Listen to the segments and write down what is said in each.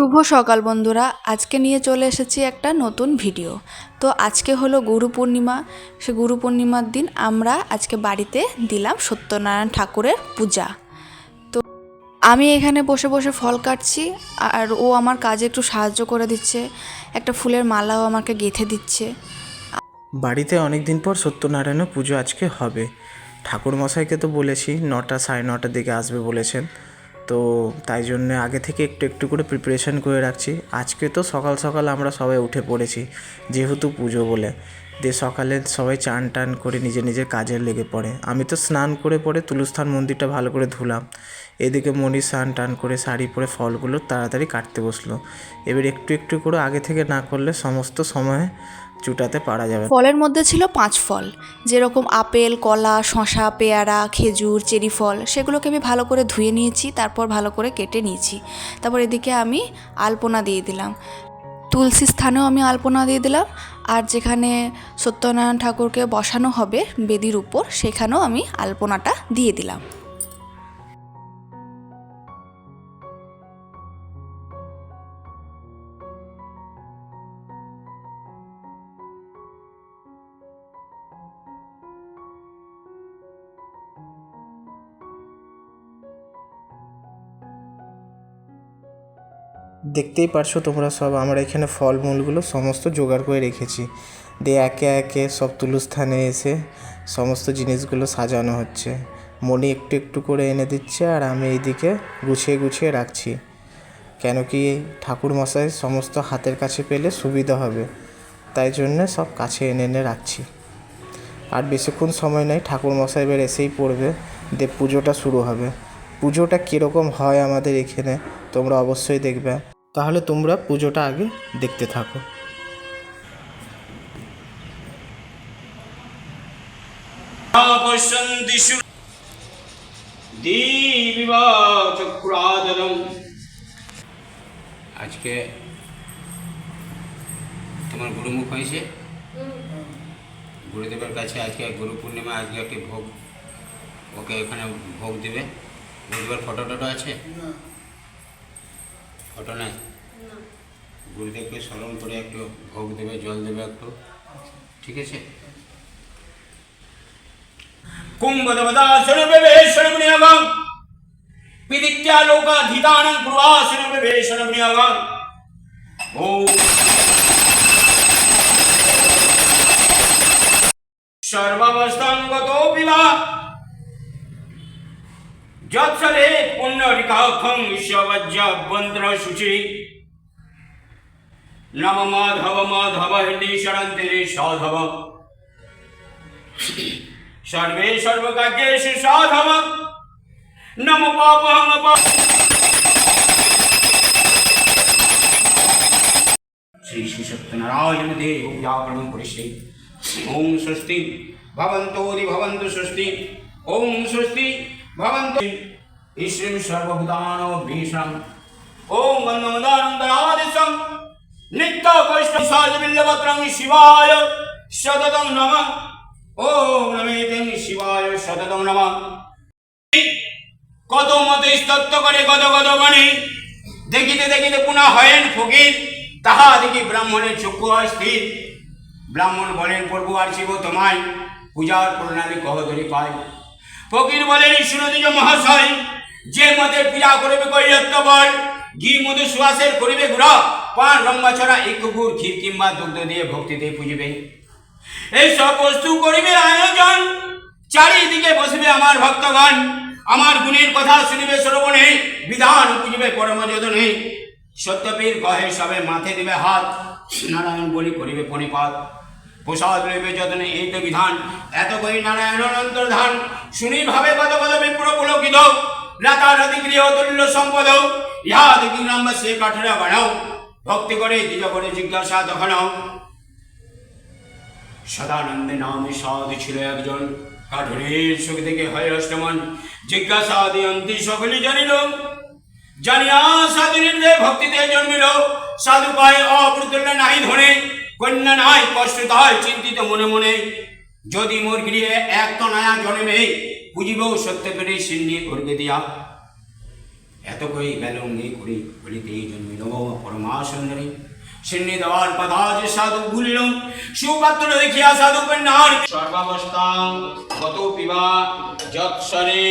শুভ সকাল বন্ধুরা। আজকে নিয়ে চলে এসেছি একটা নতুন ভিডিও। তো আজকে হলো গুরু পূর্ণিমা। সে গুরু পূর্ণিমার দিন আমরা আজকে বাড়িতে দিলাম সত্যনারায়ণ ঠাকুরের পূজা। তো আমি এখানে বসে বসে ফল কাটছি আর ও আমার কাজে একটু সাহায্য করে দিচ্ছে। একটা ফুলের মালাও আমাকে গেঁথে দিচ্ছে। বাড়িতে অনেক দিন পর সত্যনারায়ণের পুজো আজকে হবে। ঠাকুর মশাইকে তো বলেছি, নটা সাড়ে নটার দিকে আসবে বলেছেন। তো তাই জন্য আগে থেকে একটু একটু করে প্রিপারেশন করে রাখছি। আজকে তো সকাল সকাল আমরা সবাই উঠে পড়েছি, যেহেতু পুজো বলে। দিয়ে সকালে সবাই চান টান করে নিজের নিজের কাজে লেগে পড়ে। আমি তো স্নান করে পরে তুলস্থান মন্দিরটা ভালো করে ধুলাম। এদিকে মণি স্নান টান করে শাড়ি পরে ফলগুলো তাড়াতাড়ি কাটতে বসল। এবার একটু একটু করে আগে থেকে না করলে সমস্ত সময়ে চুটাতে পারা যাবে। ফলের মধ্যে ছিল পাঁচ ফল। যেরকম আপেল, কলা শশা পেয়ারা, খেজুর চেরি ফল সেগুলোকে আমি ভালো করে ধুয়ে নিয়েছি, তারপর ভালো করে কেটে নিয়েছি। তারপর এদিকে আমি আলপনা দিয়ে দিলাম। তুলসী স্থানেও আমি আলপনা দিয়ে দিলাম। আর যেখানে সত্যনারায়ণ ঠাকুরকে বসানো হবে বেদির উপর, সেখানেও আমি আলপনাটা দিয়ে দিলাম। দেখতেই পারছ তোমরা সব, আমরা এখানে ফলমূলগুলো সমস্ত জোগাড় করে রেখেছি। দিয়ে একে একে সব তুলুস্থানে এসে সমস্ত জিনিসগুলো সাজানো হচ্ছে। মনি একটু একটু করে এনে দিচ্ছে আর আমি এইদিকে গুছিয়ে গুছিয়ে রাখছি। কেন কি ঠাকুর মশাই সমস্ত হাতের কাছে পেলে সুবিধা হবে, তাই জন্যে সব কাছে এনে এনে রাখছি। আর বেশিক্ষণ সময় নেই ঠাকুর মশাই এবার এসেই পড়বে, দিয়ে পুজোটা শুরু হবে। পুজোটা কীরকম হয় আমাদের এখানে, তোমরা অবশ্যই দেখবে। তাহলে তোমরা পুজোটা আগে দেখতে থাকো। আজকে তোমার গুরুমুখ হয়েছে? গুরুদেবের কাছে আজকে গুরু পূর্ণিমা আজকে একটি ভোগ, ওকে এখানে ভোগ দিবে। গুরুদেবের ফটো টটো আছে ফটো নাই গুরুদেবকে স্মরণ করে একটু ভোগ দেবে জল দেবে একটু ঠিক আছে कुम्भदवदासुरविभेषणमुनियगं विदित्यालोकाधितानं पूर्वासुरविभेषणमुनियगं ॐ सर्वावस्थां गतोऽपि वा যৎসলে পুণ্যরিকাক্ষং ঈশ্ববজ্জবন্ত্রশুচি নম মাধব মাধব হৃদয় শরন্তে সাধব सर्वे सर्वकार्येषु साधव नम पापहं पाप श्री श्री सत्यनारायण देव व्याकरणं परिष्ठे ॐ स्वस्ति भवन्तोदि भवन्तु स्वस्ति ॐ स्वस्ति भवन्तु ईश्वरं सर्वभूतानो भीषणम् ॐ गन्धमदानं दयादिशं नित्यकष्टसाजबिल्लवत्रं शिवाय सततं नमः ওম নমেতে শিবায় শততম নমঃ কত মত স্তত্ব করে কত কত গণে দেখিতে দেখিতে পুনঃ হয়েন ফকির তাহা দেখি ব্রাহ্মণের চক্ষু হয় স্থির ব্রাহ্মণ বলেন প্রভু আর শিব তোমায় পূজার প্রণালী কহ ধরি পাই ফকির বলেন সুনদীজ মহাশয়, যে মতে পীড়া করিবে কৈরত্ব বল ঘি মধু সুয়াসের করিবে ঘুরা পান রম্বা ছড়া এক কুকুর ক্ষীর কিংবা দুগ্ধ দিয়ে ভক্তিতে পুজিবে। এই সব বস্তু করিবে আয়োজন, চারিদিকে বসবে আমার ভক্তগণ, আমার গুণের কথা শুনিবে শ্রবণে, বিধান বুঝবে পরম যদনে সত্যপীর কহে সবে মাথে দিবে হাত, নারায়ণ বলি করিবে পণিপাত। প্রসাদ লইবে যতনে এই তো বিধান এত কই নারায়ণ অন্তর্ধান শুনি ভাবে কত কত বিপ্র পুলকিত রাতারাতি গৃহ তুল্য সম্পদ ইহা দেখি সে কাঠরা বানাও। ভক্তি করে দ্বিজ করে জিজ্ঞাসা তখন সদানন্দে নামে সাধু ছিল একজন। কাঠুরের সুখ থেকে হয় অষ্টমন জিজ্ঞাসা দিয়ন্তি সকলে জানিল। জানিয়া সাধু নির্দয় ভক্তিতে জন্মিল। সাধু পায় অপ্রতুল্য নাহি ধনে। কন্যা নাই কষ্ট হয়, চিন্তিত মনে মনে। যদি মোর গৃহে এক তো নয়া জন্মে বুঝিব সত্য পেরে সিন্নি করবে দিয়া। এত কই গেল নিয়ে করি, বলিতে জন্মিল পরমা সুন্দরী। সিন্নি দেওয়ার পদাজ সাধু ভুলিল সুপাত্র দেখিয়া সাধু কন্যার সর্বাবস্থাং গত পিবা যৎসরে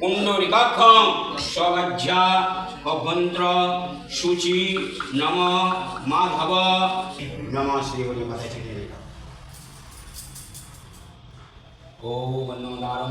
কুণ্ডরিকাক্ষ স্বগজ্জা অভ্যন্ত্র শুচি নম মাধব নম শ্রী বলে মাথায় ছেড়ে দিলাম ॐ वन्नोदारं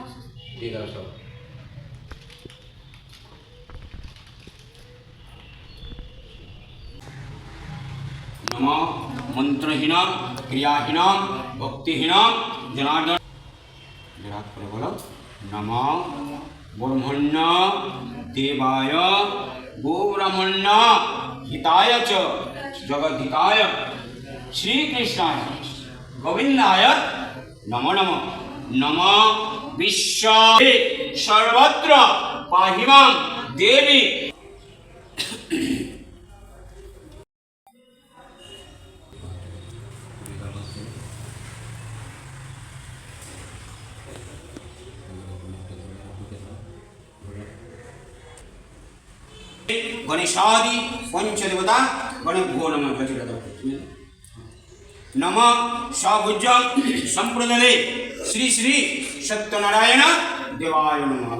data shop. नमः मंत्रहीनाम क्रियाहीनाम भक्तिहीनाम जनार्दन। विराट पर बोलो। नमः ब्रह्मण्य, देवाय गोब्रह्मण्य हिताय च जगदिताय श्री कृष्णाय गोविंदाय, नमो नमः। নম বিশ্ব সর্বত্র পাহিমাং দেবী गणेशादि पंचदेवता गणभ्यो नम प्रचलित ನಮ ಸಾಭುಜ ಸಂಪ್ರದಲೆ ಶ್ರೀ ಶ್ರೀ ಸತ್ಯನಾರಾಯಣ ದೇವಾಯ ನಮಃ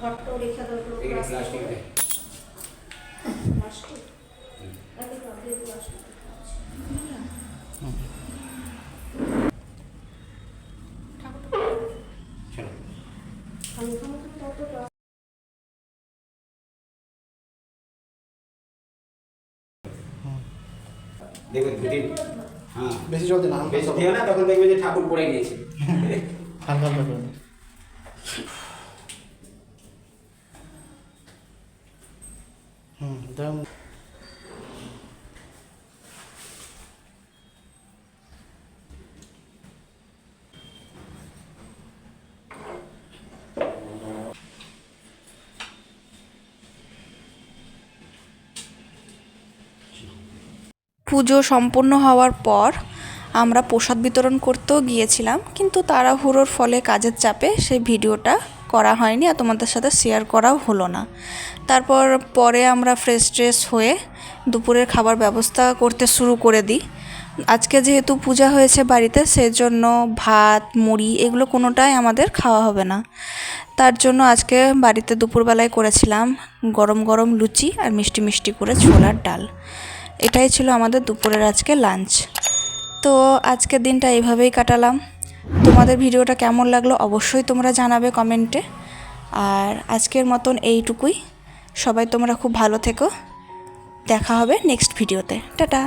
ঘরটাও রেখে দাও একটু প্লাস্টিক করে। প্লাস্টিক? তাহলে তো দিয়ে দিও প্লাস্টিক। আমি ওখানে তো তত প্লাস্টিক দেখবে দুদিন বেশি জল দিন হালকা বেশি দিও না তখন দেখবে যে ঠাকুর পড়ে গিয়েছে হালকা হালকা করে দিন। হুম পুজো সম্পূর্ণ হওয়ার পর আমরা প্রসাদ বিতরণ করতেও গিয়েছিলাম, কিন্তু তাড়াহুড়োর ফলে কাজের চাপে সেই ভিডিওটা করা হয়নি আর তোমাদের সাথে শেয়ার করাও হলো না। তারপর পরে আমরা ফ্রেশ ট্রেশ হয়ে দুপুরের খাবার ব্যবস্থা করতে শুরু করে দিই। আজকে যেহেতু পূজা হয়েছে বাড়িতে, সেজন্য ভাত, মুড়ি এগুলো কোনোটাই আমাদের খাওয়া হবে না। তার জন্য আজকে বাড়িতে দুপুরবেলায় করেছিলাম গরম গরম লুচি আর মিষ্টি মিষ্টি করে ছোলার ডাল। এটাই ছিল আমাদের দুপুরের আজকে লাঞ্চ তো আজকের দিনটা এইভাবেই কাটালাম। তোমাদের ভিডিওটা কেমন লাগল অবশ্যই তোমরা জানাবে কমেন্টে আর আজকের মতন এইটুকুই। সবাই তোমরা খুব ভালো থেকো। দেখা হবে নেক্সট ভিডিওতে টাটা।